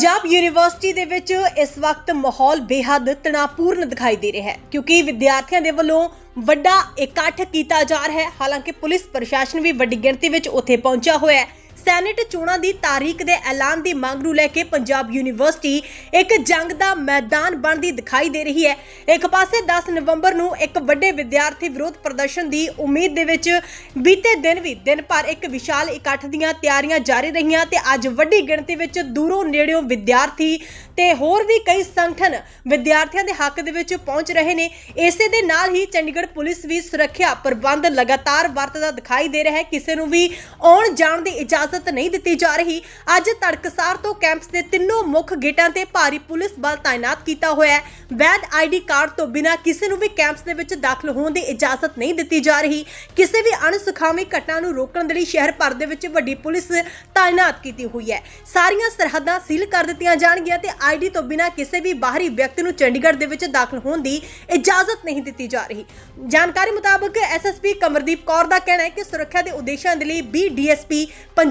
Punjab university ਦੇ ਵਿੱਚ ਇਸ ਵਕਤ ਮਾਹੌਲ ਬੇਹੱਦ ਤਣਾਅਪੂਰਨ ਦਿਖਾਈ ਦੇ ਰਿਹਾ ਹੈ, ਕਿਉਂਕਿ ਵਿਦਿਆਰਥੀਆਂ ਦੇ ਵੱਲੋਂ ਵੱਡਾ ਇਕੱਠ ਕੀਤਾ ਜਾ ਰਿਹਾ ਹੈ। ਹਾਲਾਂਕਿ ਪੁਲਿਸ ਪ੍ਰਸ਼ਾਸਨ ਵੀ ਵੱਡੀ ਗਿਣਤੀ ਵਿੱਚ ਉੱਥੇ ਪਹੁੰਚਿਆ ਹੋਇਆ ਹੈ। ਸੈਨੇਟ ਚੋਣਾਂ ਦੀ ਤਾਰੀਖ ਦੇ ਐਲਾਨ ਦੀ ਮੰਗ ਨੂੰ ਲੈ ਕੇ ਪੰਜਾਬ ਯੂਨੀਵਰਸਿਟੀ ਇੱਕ ਜੰਗ ਦਾ ਮੈਦਾਨ ਬਣਦੀ ਦਿਖਾਈ ਦੇ ਰਹੀ ਹੈ। ਇੱਕ ਪਾਸੇ 10 ਨਵੰਬਰ ਨੂੰ ਇੱਕ ਵੱਡੇ ਵਿਦਿਆਰਥੀ ਵਿਰੋਧ ਪ੍ਰਦਰਸ਼ਨ ਦੀ ਉਮੀਦ ਦੇ ਵਿੱਚ ਬੀਤੇ ਦਿਨ ਵੀ ਦਿਨ ਭਰ ਇੱਕ ਵਿਸ਼ਾਲ ਇਕੱਠ ਦੀਆਂ ਤਿਆਰੀਆਂ ਜਾਰੀ ਰਹੀਆਂ ਤੇ ਅੱਜ ਵੱਡੀ ਗਿਣਤੀ ਵਿੱਚ ਦੂਰੋਂ ਨੇੜਿਓਂ ਵਿਦਿਆਰਥੀ ਤੇ ਹੋਰ ਵੀ ਕਈ ਸੰਗਠਨ ਵਿਦਿਆਰਥੀਆਂ ਦੇ ਹੱਕ ਦੇ ਵਿੱਚ ਪਹੁੰਚ ਰਹੇ ਨੇ। ਇਸੇ ਦੇ ਨਾਲ ਹੀ ਚੰਡੀਗੜ੍ਹ ਪੁਲਿਸ ਵੀ ਸੁਰੱਖਿਆ ਪ੍ਰਬੰਧ ਲਗਾਤਾਰ ਵਰਤਦਾ ਦਿਖਾਈ ਦੇ ਰਿਹਾ ਹੈ। ਕਿਸੇ ਨੂੰ ਵੀ ਆਉਣ ਜਾਣ ਦੀ ਇਜਾਜ਼ਤ ਨਹੀਂ ਦਿੱਤੀ ਜਾ ਰਹੀ। ਅੱਜ ਤੜਕਸਾਰ ਤੋਂ ਕੈਂਪਸ ਦੇ ਤਿੰਨੋਂ ਮੁੱਖ ਗੇਟਾਂ ਤੇ ਭਾਰੀ ਪੁਲਿਸ ਬਲ ਤਾਇਨਾਤ ਕੀਤਾ ਹੋਇਆ ਹੈ। ਵੈਦ ਆਈਡੀ ਕਾਰਡ ਤੋਂ ਬਿਨਾਂ ਕਿਸੇ ਨੂੰ ਵੀ ਕੈਂਪਸ ਦੇ ਵਿੱਚ ਦਾਖਲ ਹੋਣ ਦੀ ਇਜਾਜ਼ਤ ਨਹੀਂ ਦਿੱਤੀ ਜਾ ਰਹੀ। ਕਿਸੇ ਵੀ ਅਣਸੁਖਾਵੀ ਘਟਨਾ ਨੂੰ ਰੋਕਣ ਦੇ ਲਈ ਸ਼ਹਿਰ ਭਰ ਦੇ ਵਿੱਚ ਵੱਡੀ ਪੁਲਿਸ ਤਾਇਨਾਤ ਕੀਤੀ ਹੋਈ ਹੈ। ਸਾਰੀਆਂ ਸਰਹੱਦਾਂ ਸੀਲ ਕਰ ਦਿੱਤੀਆਂ ਜਾਣਗੀਆਂ ਤੇ ਆਈਡੀ ਤੋਂ ਬਿਨਾਂ ਕਿਸੇ ਵੀ ਬਾਹਰੀ ਵਿਅਕਤੀ ਨੂੰ ਚੰਡੀਗੜ੍ਹ ਦੇ ਵਿੱਚ ਦਾਖਲ ਹੋਣ ਦੀ ਇਜਾਜ਼ਤ ਨਹੀਂ ਦਿੱਤੀ ਜਾ ਰਹੀ। ਜਾਣਕਾਰੀ ਮੁਤਾਬਕ ਐਸਐਸਪੀ ਕਮਰਦੀਪ ਕੌਰ ਦਾ ਕਹਿਣਾ ਹੈ ਕਿ ਸੁਰੱਖਿਆ ਦੇ ਉਦੇਸ਼ਾਂ ਦੇ ਲਈ 20 ਡੀਐਸਪੀ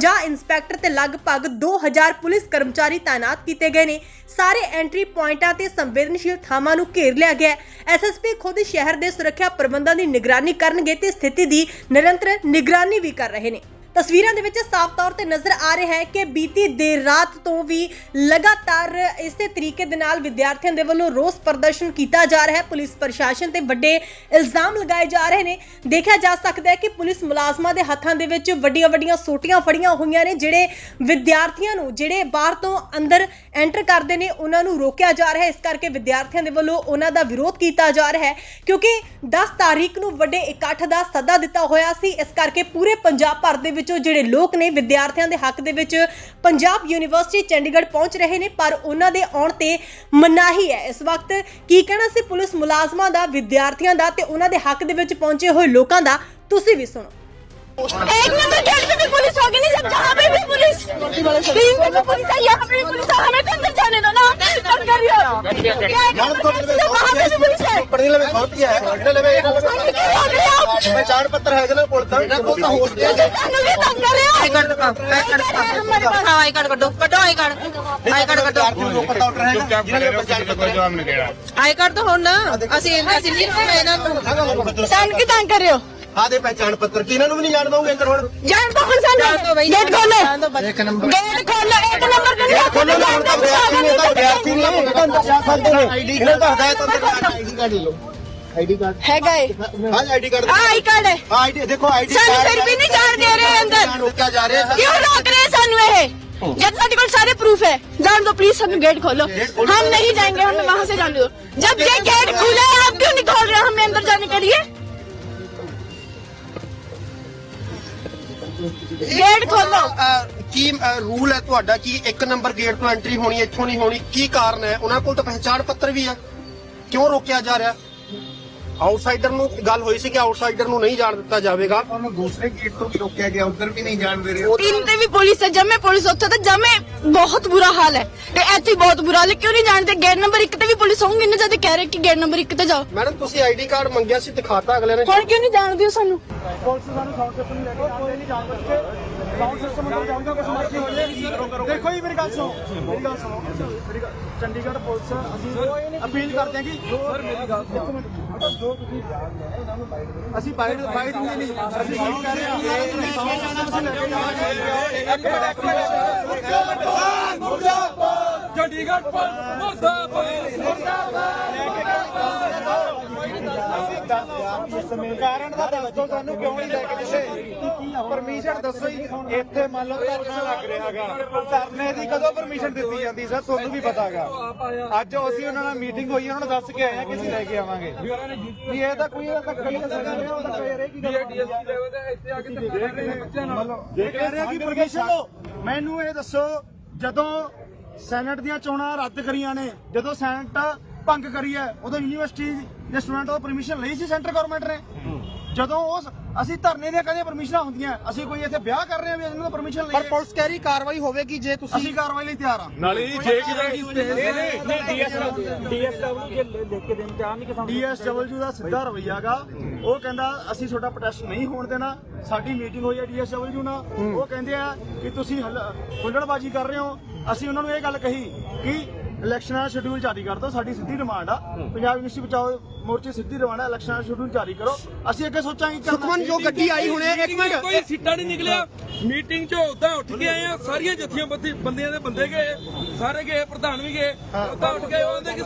50 ਇੰਸਪੈਕਟਰ ਤੇ ਲਗਭਗ 2000 ਪੁਲਿਸ ਕਰਮਚਾਰੀ ਤਾਇਨਾਤ ਕੀਤੇ ਗਏ ਨੇ। ਸਾਰੇ ਐਂਟਰੀ ਪੁਆਇੰਟਾਂ ਤੇ ਸੰਵੇਦਨਸ਼ੀਲ ਥਾਵਾਂ ਨੂੰ ਘੇਰ ਲਿਆ ਗਿਆ ਹੈ। ਐਸਐਸਪੀ ਖੁਦ ਸ਼ਹਿਰ ਦੇ ਸੁਰੱਖਿਆ ਪ੍ਰਬੰਧਾਂ ਦੀ ਨਿਗਰਾਨੀ ਕਰਨਗੇ ਤੇ ਸਥਿਤੀ ਦੀ ਨਿਰੰਤਰ ਨਿਗਰਾਨੀ ਵੀ ਕਰ ਰਹੇ ਨੇ। ਤਸਵੀਰਾਂ ਦੇ ਵਿੱਚ ਸਾਫ਼ ਤੌਰ ਤੇ ਨਜ਼ਰ ਆ ਰਿਹਾ ਹੈ ਕਿ ਬੀਤੀ ਦੇਰ ਰਾਤ ਤੋਂ ਵੀ ਲਗਾਤਾਰ ਇਸੇ ਤਰੀਕੇ ਦੇ ਨਾਲ ਵਿਦਿਆਰਥੀਆਂ ਦੇ ਵੱਲੋਂ ਰੋਸ ਪ੍ਰਦਰਸ਼ਨ ਕੀਤਾ ਜਾ ਰਿਹਾ ਹੈ। ਪੁਲਿਸ ਪ੍ਰਸ਼ਾਸਨ ਤੇ ਵੱਡੇ ਇਲਜ਼ਾਮ ਲਗਾਏ ਜਾ ਰਹੇ ਨੇ। ਦੇਖਿਆ ਜਾ ਸਕਦਾ ਹੈ ਕਿ ਪੁਲਿਸ ਮੁਲਾਜ਼ਮਾਂ ਦੇ ਹੱਥਾਂ ਦੇ ਵਿੱਚ ਵੱਡੀਆਂ ਵੱਡੀਆਂ ਸੋਟੀਆਂ ਫੜੀਆਂ ਹੋਈਆਂ ਨੇ, ਜਿਹੜੇ ਵਿਦਿਆਰਥੀਆਂ ਨੂੰ, ਜਿਹੜੇ ਬਾਹਰ ਤੋਂ ਅੰਦਰ ਐਂਟਰ ਕਰਦੇ ਨੇ, ਉਹਨਾਂ ਨੂੰ ਰੋਕਿਆ ਜਾ ਰਿਹਾ ਹੈ। ਇਸ ਕਰਕੇ ਵਿਦਿਆਰਥੀਆਂ ਦੇ ਵੱਲੋਂ ਉਹਨਾਂ ਦਾ ਵਿਰੋਧ ਕੀਤਾ ਜਾ ਰਿਹਾ ਹੈ ਕਿਉਂਕਿ 10 ਤਾਰੀਖ ਨੂੰ ਵੱਡੇ ਇਕੱਠ ਦਾ ਸੱਦਾ ਦਿੱਤਾ ਹੋਇਆ ਸੀ। ਇਸ ਕਰਕੇ ਪੂਰੇ ਪੰਜਾਬ ਭਰ ਦੇ ਵਿੱਚੋਂ ਜਿਹੜੇ ਲੋਕ ਨੇ, ਵਿਦਿਆਰਥੀਆਂ ਦੇ ਹੱਕ ਦੇ ਵਿੱਚ ਪੰਜਾਬ ਯੂਨੀਵਰਸਿਟੀ ਚੰਡੀਗੜ੍ਹ ਪਹੁੰਚ ਰਹੇ ਨੇ, ਪਰ ਉਹਨਾਂ ਦੇ ਆਉਣ ਤੇ ਮਨਾਹੀ ਹੈ। ਇਸ ਵਕਤ ਕੀ ਕਹਿਣਾ ਸੀ ਪੁਲਿਸ ਮੁਲਾਜ਼ਮਾਂ ਦਾ, ਵਿਦਿਆਰਥੀਆਂ ਦਾ ਤੇ ਉਹਨਾਂ ਦੇ ਹੱਕ ਦੇ ਵਿੱਚ ਪਹੁੰਚੇ ਹੋਏ ਲੋਕਾਂ ਦਾ? ਤੁਸੀਂ ਵੀ ਸੁਣੋ। एक नंबर गेट पे भी पुलिस होगी नहीं जब जहाँ पे भी पुलिस तीन पे भी पुलिस है यहाँ पे भी पुलिस है हमें तो अंदर जाने दो ना कब कर रही हो क्या है? वहाँ पे भी पुलिस है ਪੜ੍ਹਨ ਲਵੇ ਗਲਤੀ ਹੈ ਪੜ੍ਹਨ ਲਵੇ ਇਹ ਗੱਲ ਸਾਨੂੰ क्यों रोक रहे हो आप? ਪਹਿਚਾਣ ਪੱਤਰ ਹੈਗਾ ਨਾ ਕੋਲ ਤਾਂ ਇਹਨਾਂ ਕੋਲ ਤਾਂ ਹੋਸਟ ਹੈ ਸਾਨੂੰ भी तंग कर रहे हो आई कार्ड दिखाओ आई कार्ड दिखाओ हमारे पास हाँ आई कार्ड कटो कटो आई कार्ड आई कार्ड कटो ਵਿਦਿਆਰਥੀ ਨੂੰ ਰੋਕਣ ਦਾ ਆਰਡਰ ਹੈਗਾ ਜਿਹਨਾਂ ਨੇ ਪਹਿਚਾਣ ਪੱਤਰ ਜਵਾਬ ਨਹੀਂ ਦੇਣਾ आई कार्ड तो होना ਅਸੀਂ ਅਸੀਂ ਨਹੀਂ ਰੋਕਣਾ ਇਹਨਾਂ ਨੂੰ ਸਾਨੂੰ की तंग कर रहे हो ਆ ਦੇ ਪਹਿਚਾਣ ਪੱਤਰ ਕਿ ਇਹਨਾਂ ਨੂੰ ਵੀ ਨਹੀਂ ਜਾਣ ਦਊਂਗੇ ਅੰਦਰ ਹੁਣ जान दो हम ਜਾਣ सानू ਦੋ ਬਈ गेट खोलो ਜਾਣ ਦੋ ਇੱਕ ਨੰਬਰ गेट खोलो एक नंबर के लिए ਖੋਲੋ ਨਾ ਹੁਣ ਤਾਂ ਵਿਦਿਆਰਥੀ ਨੇ ਤਾਂ ਵਿਦਿਆਰਥੀ ਨੂੰ ਤਾਂ ਅੰਦਰ ਜਾ ਸਕਦੇ ਨੇ ਇਹਨਾਂ ਦਾ ਹਦਾਇਤ ਅੰਦਰ ਆਈਡੀ ਕਾਰਡ ਲੈ ਲਓ ਆਈਡੀ ਕਾਰਡ है गए ਹਾਂ ਆਈਡੀ ਕਾਰਡ हाँ आई कार्ड है ਆਈਡੀ ਦੇਖੋ ਆਈਡੀ ਸਾਨੂੰ ਫਿਰ ਵੀ ਨਹੀਂ ਜਾਣ ਦੇ ਰਹੇ ਅੰਦਰ ਰੋਕਿਆ ਜਾ ਰਿਹਾ क्यों रोक रहे हैं सानू ये जब ਸਾਡੇ ਕੋਲ सारे प्रूफ है जान दो प्लीज हम गेट खोलो हम नहीं जाएंगे हमें वहाँ से जाने दो जब ये गेट खुला है आप क्यों नहीं खोल रहे हमें अंदर जाने के लिए ਗੇਟ ਖੋਲੋ। ਕੀ ਰੂਲ ਹੈ ਤੁਹਾਡਾ ਕੀ ਇੱਕ ਨੰਬਰ ਗੇਟ ਤੋਂ ਐਂਟਰੀ ਹੋਣੀ, ਇੱਥੋਂ ਨਹੀਂ ਹੋਣੀ? ਕੀ ਕਾਰਨ ਹੈ? ਉਹਨਾਂ ਕੋਲ ਤਾਂ ਪਹਿਚਾਣ ਪੱਤਰ ਵੀ ਹੈ। ਕਿਉਂ ਰੋਕਿਆ ਜਾ ਰਿਹਾ? ਆਊਟਸਾਈਡਰ ਨੂੰ ਗੱਲ ਹੋਈ ਸੀ ਕਿ ਆਊਟਸਾਈਡਰ ਨੂੰ ਨਹੀਂ ਜਾਣ ਦਿੱਤਾ ਜਾਵੇਗਾ। ਉਹਨੂੰ ਦੂਸਰੇ ਗੇਟ ਤੋਂ ਵੀ ਰੋਕਿਆ ਗਿਆ ਉੱਧਰ ਵੀ ਨਹੀਂ ਜਾਣ ਦੇ ਰਹੇ। ਤਿੰਨ ਤੇ ਵੀ ਪੁਲਿਸ ਹੈ ਜਮੇ ਪੁਲਿਸ ਉੱਥੇ ਤਾਂ ਜਮੇ ਬਹੁਤ ਬੁਰਾ ਹਾਲ ਹੈ। ਤੇ ਇੱਥੇ ਬਹੁਤ ਬੁਰਾ ਹਾਲ ਕਿਉਂ ਨਹੀਂ ਜਾਣਦੇ? ਗੇਟ ਨੰਬਰ 1 ਤੇ ਵੀ ਪੁਲਿਸ ਹੋਊਗੀ ਇੰਨੇ ਜ਼ਿਆਦਾ ਕਹਿ ਰਹੇ ਕਿ ਗੇਟ ਨੰਬਰ 1 ਤੇ ਜਾਓ। ਮੈਡਮ ਤੁਸੀਂ ਆਈਡੀ ਕਾਰਡ ਮੰਗਿਆ ਸੀ ਦਿਖਾਤਾ ਅਗਲੇ ਨੇ। ਹੁਣ ਕਿਉਂ ਨਹੀਂ ਜਾਣਦੇ ਸਾਨੂੰ? ਪੁਲਿਸ ਸਾਨੂੰ ਸੌਂਕੇ ਤੋਂ ਨਹੀਂ ਲੈ ਕੇ ਜਾਂਦੇ ਨਹੀਂ ਜਾਣਦੇ ਦੇਖੋ ਜੀ ਮੇਰੀ ਗੱਲ ਸੁਣੋ। ਮੇਰੀ ਗੱਲ ਸੁਣੋ। ਮੇਰੀ ਗੱਲ ਚੰਡੀਗੜ੍ਹ ਪੁਲਿਸ ਅਸੀਂ ਅਪੀਲ ਕਰਦੇ ਹਾਂ ਕਿ ਸਰ ਮੇਰੀ ਗੱਲ ਇੱਕ ਮਿੰਟ। ਜੋ ਤੁਸੀਂ ਅਸੀਂ ਬਾਈਟ ਬਾਈਟ ਨਹੀਂ ਨਹੀਂ ਅਸੀਂ ਕੀ ਕਰ। ਰਹੇ ਹਾਂ ਕਿ ਤੁਸੀਂ ਲੈ ਕੇ ਜਾਵਾਂਗੇ ਇੱਕ ਮਿੰਟ ਇੱਕ ਮਿੰਟ। ਚੰਡੀਗੜ੍ਹ ਪੁਲਿਸ ਕਾਰਨ ਦਾ ਦੱਸੋ ਸਾਨੂੰ ਕਿਉਂ ਨਹੀਂ ਲੈ ਕੇ ਦਿੱਤੇ? ਪਰਮਿਸ਼ਨ ਦੱਸੋ ਜੀ ਇੱਥੇ ਮੰਨ ਲਓ ਧਰਨਾ ਲੱਗ ਰਿਹਾ ਹੈਗਾ ਧਰਨੇ ਦੀ ਕਦੋਂ ਪਰਮਿਸ਼ਨ ਦਿੱਤੀ ਜਾਂਦੀ ਸਰ? ਤੁਹਾਨੂੰ ਵੀ ਪਤਾ ਹੈਗਾ ਅੱਜ ਅਸੀਂ ਉਹਨਾਂ ਨਾਲ ਮੀਟਿੰਗ ਹੋਈ ਉਹਨਾਂ ਨੂੰ ਦੱਸ ਕੇ ਆਏ ਆ ਕਿ ਅਸੀਂ ਲੈ ਕੇ ਆਵਾਂਗੇ। ਵੀ ਇਹ ਤਾਂ ਕੋਈ ਇਹਦਾ ਧੱਕਾ ਨਹੀਂ ਕਰ ਰਿਹਾ ਉਹ ਤਾਂ ਕਹਿ ਰਹੇ ਕਿ ਡੀਐਸਪੀ ਲੈਵਲ ਤੇ ਇੱਥੇ ਆ ਕੇ ਜੇ ਕਹਿ ਰਿਹਾ ਕਿ ਪਰਮਿਸ਼ਨ ਲਓ ਮੈਨੂੰ ਇਹ ਦੱਸੋ ਜਦੋਂ ਸੈਨੇਟ ਦੀਆਂ ਚੋਣਾਂ ਰੱਦ ਕਰੀਆਂ ਨੇ ਜਦੋਂ ਸੈਨੇਟ ਭੰਗ ਕਰੀ ਹੈ ਉਦੋਂ ਯੂਨੀਵਰਸਿਟੀ ਦੇ ਸਟੂਡੈਂਟ ਤੋਂ ਪਰਮਿਸ਼ਨ ਲਈ ਸੀ ਸੈਂਟਰ ਗਵਰਨਮੈਂਟ ਨੇ? ਜਦੋਂ ਉਸ ਅਸੀਂ ਧਰਨੇ ਦੀਆਂ ਕਦੇ ਪਰਮਿਸ਼ਨਾਂ ਹੁੰਦੀਆਂ। ਅਸੀਂ ਕੋਈ ਇੱਥੇ ਵਿਆਹ ਕਰ ਰਹੇ ਹਾਂ ਵੀ ਇਹਨਾਂ ਤੋਂ ਪਰਮਿਸ਼ਨ ਲਈ ਪਰ ਪੁਲਿਸ ਕਹਿ ਰਹੀ ਕਾਰਵਾਈ ਹੋਵੇਗੀ ਜੇ ਤੁਸੀਂ ਅਸੀਂ ਕਾਰਵਾਈ ਲਈ ਤਿਆਰ ਹਾਂ। ਨਾਲੇ ਜੀ ਜੇ ਕਿਤੇ ਡੀਐਸਡਬਲਯੂ ਦਾ ਸਿੱਧਾ ਰਵਈਆਗਾ। ਉਹ ਕਹਿੰਦਾ ਅਸੀਂ ਤੁਹਾਡਾ ਪ੍ਰੋਟੈਸਟ ਨਹੀਂ ਹੋਣ ਦੇਣਾ। ਸਾਡੀ ਮੀਟਿੰਗ ਹੋਈ ਹੈ ਡੀਐਸਡਬਲਯੂ ਨਾਲ। ਉਹ ਕਹਿੰਦੇ ਆ ਕਿ ਤੁਸੀਂ ਹਲ- ਹੁੱਲੜਬਾਜ਼ੀ ਕਰ ਰਹੇ ਹੋ। ਅਸੀਂ ਉਹਨਾਂ ਨੂੰ ਇਹ ਗੱਲ ਕਹੀ ਕਿ ਇਲੈਕਸ਼ਨਾਂ ਦਾ ਸ਼ਡਿਊਲ ਜਾਰੀ ਕਰ ਦਿਓ। ਸਾਡੀ ਸਿੱਧੀ ਡਿਮਾਂਡ ਆ। ਪੰਜਾਬ ਯੂਨੀਵਰਸਿਟੀ ਬਚਾਓ। ਮੋਰਚੇ ਸਿੱਧੀ ਆ ਇਲੈਕਸ਼ਨਾਂ ਸ਼ਡਿਊਲ ਜਾਰੀ ਕਰੋ ਅਸੀਂ ਅੱਗੇ ਸੋਚਾਂਗੇ ਕੀ ਕਰਨਾ ਸੁਖਮਨ ਜੋ ਗੱਡੀ ਆਈ ਹੁਣੇ ਇੱਕ ਮਿੰਟ ਕੋਈ ਸਿੱਟਾ ਨਹੀਂ ਨਿਕਲਿਆ ਮੀਟਿੰਗ 'ਚ ਉਦਾਂ ਉੱਠ ਕੇ ਆਏ ਆ ਸਾਰੀਆਂ ਜੱਥੀਆਂ ਬੰਦੀ- ਬੰਦਿਆਂ ਦੇ ਬੰਦੇ ਗਏ ਸਾਰੇ ਗਏ ਪ੍ਰਧਾਨ ਵੀ ਗਏ ਉਦਾਂ ਉੱਠ ਕੇ ਆਉਂਦੇ ਕਿ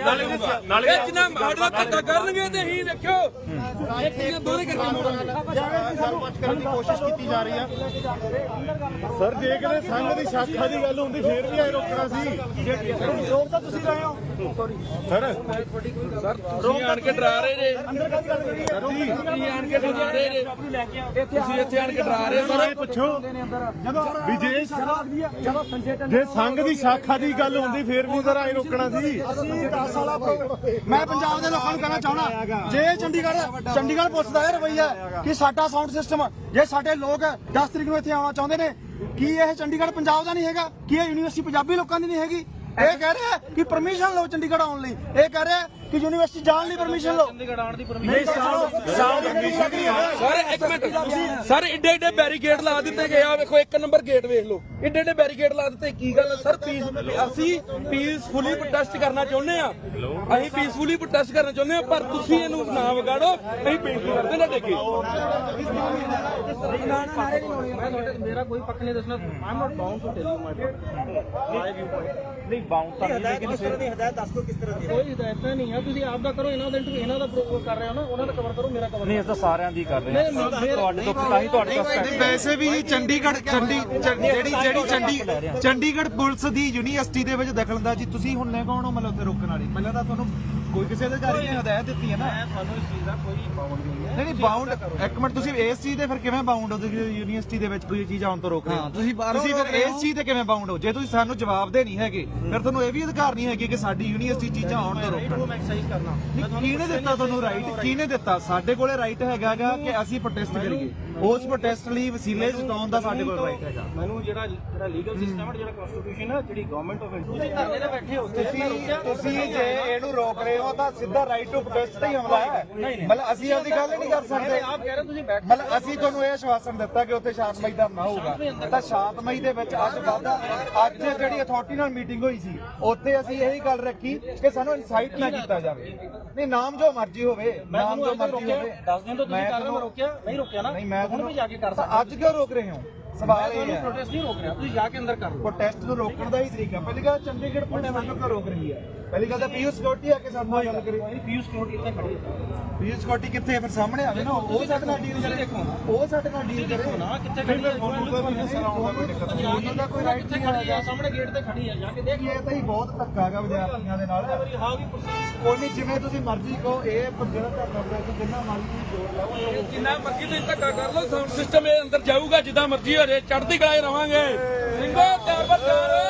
ਨਾਲੇ ਨਾਲੇ ਇਹ ਜਿੰਨਾ ਸਾਡਾ ਧੱਕਾ ਕਰਨਗੇ ਤੇ ਅਸੀਂ ਦੇਖਿਓ ਇੱਕ ਚੀਜ਼ ਦੋਨੇ ਕਰਕੇ ਕਰਨ ਦੀ ਕੋਸ਼ਿਸ਼ ਕੀਤੀ ਜਾ ਰਹੀ ਆ ਸਰ ਜੇ ਕਿਤੇ ਸੰਘ ਦੀ ਸ਼ਾਖਾ ਦੀ ਗੱਲ ਹੁੰਦੀ ਫੇਰ ਵੀ ਐ ਰੋਕਣਾ ਸੀ ਰੋਕ ਤਾਂ ਤੁਸੀਂ ਰਹੇ ਹੋ ਸਰ ਸਰ। ਤੁਸੀਂ ਆਣ ਕੇ ਡਰਾ ਰਹੇ ਜੇ। ਸਰ ਤੁਸੀਂ ਆਣ ਕੇ ਡਰਾ ਰਹੇ ਜੇ। ਤੁਸੀਂ ਇੱਥੇ ਆਣ ਕੇ ਡਰਾ ਰਹੇ ਸਰ। ਪੁੱਛੋ। ਜਦੋਂ ਵੀ ਜੇ ਜਦੋਂ ਸੰਜੇ ਜੇ ਸੰਘ ਦੀ ਸ਼ਾਖਾ ਦੀ ਗੱਲ ਹੁੰਦੀ ਫੇਰ ਵੀ ਸਰ ਐ ਰੋਕਣਾ ਸੀ। ਅਸੀਂ 10 ਸਾਲਾ ਮੈਂ ਪੰਜਾਬ ਦੇ ਲੋਕਾਂ ਨੂੰ ਕਹਿਣਾ ਚਾਹਣਾ ਜੇ ਚੰਡੀਗੜ੍ਹ ਚੰਡੀਗੜ੍ਹ ਪੁਲਿਸ ਦਾ ਇਹ ਰਵਈਆ ਕਿ ਸਾਡਾ ਸਾਊਂਡ ਸਿਸਟਮ ਜੇ ਸਾਡੇ ਲੋਕ 10 ਤਰੀਕ ਨੂੰ ਇੱਥੇ ਆਉਣਾ ਚਾਹੁੰਦੇ ਨੇ ਕੀ ਇਹ ਚੰਡੀਗੜ੍ਹ ਪੰਜਾਬ ਦਾ ਨਹੀਂ ਹੈਗਾ? ਕੀ ਇਹ ਯੂਨੀਵਰਸਿਟੀ ਪੰਜਾਬੀ ਲੋਕਾਂ ਦੀ ਨਹੀਂ ਹੈਗੀ? ਇਹ ਕਹਿ ਰਿਹਾ ਕਿ ਪਰਮਿਸ਼ਨ ਲਓ ਚੰਡੀਗੜ੍ਹ ਆਉਣ ਲਈ। ਇਹ ਕਹਿ ਰਿਹਾ ਕਿ ਯੂਨੀਵਰਸਿਟੀ ਜਾਣ ਲਈ ਪਰਮਿਸ਼ਨ ਲਓ। ਚੰਡੀਗੜ੍ਹ ਆਉਣ ਦੀ ਪਰਮਿਸ਼ਨ ਸਾਊਂਡ ਪਰਮਿਸ਼ਨ ਸਰ ਇੱਕ ਮਿੰਟ। ਸਰ ਏਡੇ ਏਡੇ ਬੈਰੀਕੇਡ ਲਾ ਦਿੱਤੇ ਗਏ ਆ। ਵੇਖੋ ਇੱਕ ਨੰਬਰ ਗੇਟ ਵੇਖ ਲਓ। ਏਡੇ ਏਡੇ ਬੈਰੀਕੇਡ ਲਾ ਦਿੱਤੇ। ਕੀ ਗੱਲ ਹੈ? ਸਰ ਪੀਸ ਅਸੀਂ ਪੀਸਫੁਲੀ ਪ੍ਰੋਟੈਸਟ ਕਰਨਾ ਚਾਹੁੰਦੇ ਆ। ਅਸੀਂ ਪੀਸਫੁਲੀ ਪ੍ਰੋਟੈਸਟ ਕਰਨਾ ਚਾਹੁੰਦੇ ਆ ਪਰ ਤੁਸੀਂ ਇਹਨੂੰ ਨਾ ਵਿਗਾੜੋ। ਅਸੀਂ ਬੇਨਤੀ ਕਰਦੇ ਨਾ ਡੇਗੇ ਮੇਰਾ ਕੋਈ ਪੱਕ ਨਹੀਂ ਦੱਸਣਾ। I'm not bound to tell you my point ਨਹੀਂ ਬਾਉਂਡ ਤਾਂ ਨਹੀਂ ਲੇਕਿਨ ਕਿਸ ਤਰ੍ਹਾਂ ਦੀ ਹਦਾਇਤ ਦੱਸ ਦਿਓ ਕਿਸ ਤਰ੍ਹਾਂ ਦੀ ਕੋਈ ਹਦਾਇਤ ਨਹੀਂ ਹੈ ਤੁਸੀਂ ਆਪ ਦਾ ਕਰੋ ਇਹਨਾਂ ਦਾ ਇੰਟਰਵਿਊ ਇਹਨਾਂ ਦਾ ਪ੍ਰੋਪੋਜ਼ ਕਰ ਰਹੇ ਹੋ ਨਾ ਉਹਨਾਂ ਦਾ ਕਵਰ ਕਰੋ ਮੇਰਾ ਕਵਰ ਨਹੀਂ ਇਸ ਤਾਂ ਸਾਰਿਆਂ ਦੀ ਕਰ ਰਹੇ ਹਾਂ ਤੁਹਾਡੇ ਤੋਂ ਤਾਂ ਹੀ ਤੁਹਾਡੇ ਤੋਂ ਨਹੀਂ ਵੈਸੇ ਵੀ ਜੀ ਚੰਡੀਗੜ੍ਹ ਚੰਡੀ ਜਿਹੜੀ ਜਿਹੜੀ ਚੰਡੀ ਚੰਡੀਗੜ੍ਹ ਪੁਲਿਸ ਦੀ ਯੂਨੀਵਰਸਿਟੀ ਦੇ ਵਿੱਚ ਦਖਲਅੰਦਾਜ਼ੀ ਤੁਸੀਂ ਹੁੰਨੇ ਕੌਣ ਹੋ ਮਤਲਬ ਉੱਥੇ ਰੋਕਣ ਵਾਲੇ? ਪਹਿਲਾਂ ਤਾਂ ਤੁਹਾਨੂੰ ਕੋਈ ਕਿਸੇ ਅਧਿਕਾਰੀ ਨੇ ਹਦਾਇਤ ਦਿੱਤੀ ਹੈ ਨਾ? ਤੁਹਾਨੂੰ ਇਸ ਚੀਜ਼ ਦਾ ਕੋਈ ਬਾਉਂਡ ਨਹੀਂ ਹੈ। ਨਹੀਂ ਨਹੀਂ ਬਾਉਂਡ ਇੱਕ ਮਿੰਟ ਤੁਸੀਂ ਇਸ ਚੀਜ਼ ਦੇ ਫਿਰ ਕਿਵੇਂ ਬਾਉਂਡ ਹੋ? ਤੁਸੀਂ ਯੂਨੀਵਰਸਿਟੀ ਦੇ ਵਿੱਚ ਕੋਈ ਚੀਜ਼ ਆਉਣ ਤੋਂ ਰੋਕ ਰਹੇ ਹੋ? ਤੁਸੀਂ ਤੁਸੀਂ ਫਿਰ ਇਸ ਚੀਜ਼ ਤੇ ਕਿਵੇਂ ਬਾਉਂਡ ਹੋ? ਜੇ ਤੁਸੀਂ ਸਾਨੂੰ ਜਵਾਬ ਦੇ ਨਹੀਂ ਹੈਗੇ ਫਿਰ ਤੁਹਾਨੂੰ ਇਹ ਵੀ ਅਧਿਕਾਰ ਨਹੀਂ ਹੈਗੇ ਕਿ ਸਾਡੀ ਯੂਨੀਵਰਸਿਟੀ ਚੀਜ਼ਾਂ ਆਉਣ ਤੋਂ ਰੋਕਣ। ਮੈਂ ਐਕਸਰਸਾਈਜ਼ ਕਰਨਾ। ਨਹੀਂ, ਕਿਹਨੇ ਦਿੱਤਾ ਤੁਹਾਨੂੰ ਰਾਈਟ ਕਿਹਨੇ ਦਿੱਤਾ? ਸਾਡੇ ਕੋਲੇ ਰਾਈਟ ਹੈਗਾਗਾ ਕਿ ਅਸੀਂ ਪ੍ਰੋਟੈਸਟ ਕਰੀਏ? ਉਸ ਪ੍ਰੋਟੈਸਟ ਲਈ ਵਸੀਲੇ ਜਤਾਉਣ ਦਾ ਸਾਡੇ ਕੋਲ ਰਾਈਟ ਹੈਗਾ। ਮੈਨੂੰ ਜਿਹੜਾ ਜਿਹੜਾ ਲੀਗਲ ਸਿਸਟਮ ਹੈ ਜਿਹੜਾ ਕਨਸਟੀਟਿਊਸ਼ਨ ਹੈ ਜਿਹੜੀ ਗਵਰਨਮੈਂਟ ਆਫ ਇੰਡੀਆ ਤੁਸੀਂ ਧਰਨੇ ਤੇ ਬੈਠੇ ਹੋ ਤੁਸੀਂ ਤੁਸੀਂ ਜੇ ਇਹਨੂੰ ਰੋਕ ਰਹੇ ਹੋ ਤਾਂ ਸਿੱਧਾ ਰਾਈਟ ਟੂ ਪ੍ਰੋਟੈਸਟ ਤੇ ਹੀ ਹਮਲਾ ਹੈ। ਮਤਲਬ ਅਸੀਂ ਆਪਦੀ ਗੱਲ ਨਹੀਂ ਕਰ ਸਕਦੇ। ਆਪ ਕਹਿ ਰਹੇ ਤੁਸੀਂ ਬੈਠ। ਮਤਲਬ ਅਸੀਂ ਤੁਹਾਨੂੰ ਇਹ ਆਸ਼ਵਾਸਨ ਦਿੱਤਾ ਕਿ ਉੱਥੇ ਸ਼ਾਂਤਮਈ ਧਰਨਾ ਹੋਊਗਾ। ਤਾਂ ਸ਼ਾਂਤਮਈ ਦੇ ਵਿੱਚ ਅੱਜ ਵਾਦਾ ਅੱਜ ਜਿਹੜੀ ਅਥਾਰਟੀ ਨਾਲ ਮੀਟਿੰਗ ਹੋਈ ਸੀ ਉੱਥੇ ਅਸੀਂ ਇਹੀ ਗੱਲ ਰੱਖੀ ਕਿ ਸਾਨੂੰ ਇਨਸਾਈਟ ਨਾ ਕੀਤਾ ਜਾਵੇ। ਨਹੀਂ ਨਾਮ ਜੋ ਮਰਜ਼ੀ ਹੋਵੇ ਨਾਮ ਜੋ ਮਰਜ਼ੀ ਹੋਵੇ। 10 ਦਿਨ ਤੋਂ ਤੁਸੀਂ ਕਰ ਰਹੇ ਹੋ ਰੋਕਿਆ। ਨਹੀਂ ਰੋਕਿਆ ਨਾ। ਨਹੀਂ ਮੈਂ ਹੁਣ ਵੀ ਜਾ ਕੇ ਕਰ ਤਾਂ ਸਕਦੇ ਅੱਜ ਕਿਉਂ ਰੋਕ ਰਹੇ ਹੋ? ਸਵਾਲ ਇਹ ਹੈ। ਪ੍ਰੋਟੈਸਟ ਨਹੀਂ ਰੋਕ ਰਿਹਾ ਤੁਸੀਂ ਜਾ ਕੇ ਅੰਦਰ ਕਰ ਲਓ। ਪ੍ਰੋਟੈਸਟ ਨੂੰ ਰੋਕਣ ਦਾ ਹੀ ਤਰੀਕਾ ਪਹਿਲੀ ਗੱਲ ਚੰਡੀਗੜ੍ਹ ਪੁਲਿਸ ਸਾਨੂੰ ਕਿਉਂ ਰੋਕ ਰਹੀ ਹੈ। ਪਹਿਲੀ ਗੱਲ ਤਾਂ ਪੀਯੂ ਸਿਕਿਉਰਿਟੀ ਆ ਕੇ ਸਾਡੇ ਨਾਲ ਗੱਲ ਕਰੀ। ਪੀਯੂ ਸਿਕਿਉਰਿਟੀ ਇੱਥੇ ਖੜੀ ਹੈ। ਪੀਯੂ ਸਿਕਿਉਰਿਟੀ ਕਿੱਥੇ ਹੈ? ਫਿਰ ਸਾਹਮਣੇ ਆਵੇ ਨਾ। ਉਹ ਸਾਡੇ ਨਾਲ ਡੀਲ ਕਰੇ। ਦੇਖੋ ਨਾ। ਉਹ ਸਾਡੇ ਨਾਲ ਡੀਲ ਕਰੇ। ਨਾ ਕਿੱਥੇ ਖੜੀ ਹੈ। ਉਹਨਾਂ ਦਾ ਕੋਈ ਰਾਈਟ ਕਿੱਥੇ ਨਹੀਂ ਖੜੀ ਹੈ ਹੈਗਾ ਸਾਹਮਣੇ ਗੇਟ ਤੇ ਖੜੀ ਹੈ। ਜਾ ਕੇ ਦੇਖ ਇਹ ਤਾਂ ਹੀ ਬਹੁਤ ਧੱਕਾ ਹੈਗਾ ਵਿਦਿਆਰਥੀਆਂ ਦੇ ਨਾਲ। ਹਾਊ ਵੀ ਪ੍ਰੋਸੈਸ ਕੋਈ ਨਹੀਂ ਜਿਵੇਂ ਤੁਸੀਂ ਮਰਜ਼ੀ ਕਹੋ ਇਹ ਜਿਹੜਾ ਜਿੰਨਾ ਮਰਜ਼ੀ ਜੋਰ ਲਾਓ ਜਿੰਨਾ ਮਰਜ਼ੀ ਤੁਸੀਂ ਧੱਕਾ ਕਰ ਲਓ ਸਾਊਂਡ ਸਿਸਟਮ ਇਹ ਅੰਦਰ ਜਾਊਗਾ ਜਿੱਦਾਂ ਮਰਜ਼ੀ ਹੋ ਜੇ ਚੜ੍ਹਦੀ ਕਲਾਏ ਰਵਾਂਗੇ। ਸਿੰਘੋ ਤਿਆਰ ਬਰ ਤਿਆਰ